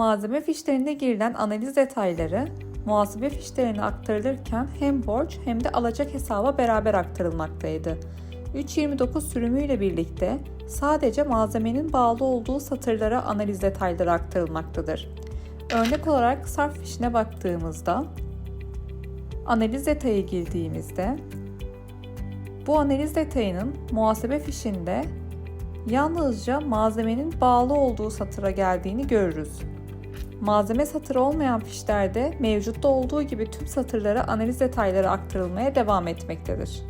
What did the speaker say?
Malzeme fişlerinde girilen analiz detayları muhasebe fişlerine aktarılırken hem borç hem de alacak hesaba beraber aktarılmaktaydı. 3.29 sürümüyle birlikte sadece malzemenin bağlı olduğu satırlara analiz detayları aktarılmaktadır. Örnek olarak sarf fişine baktığımızda analiz detayı girdiğimizde bu analiz detayının muhasebe fişinde yalnızca malzemenin bağlı olduğu satıra geldiğini görürüz. Malzeme satırı olmayan fişlerde mevcutta olduğu gibi tüm satırlara analiz detayları aktarılmaya devam etmektedir.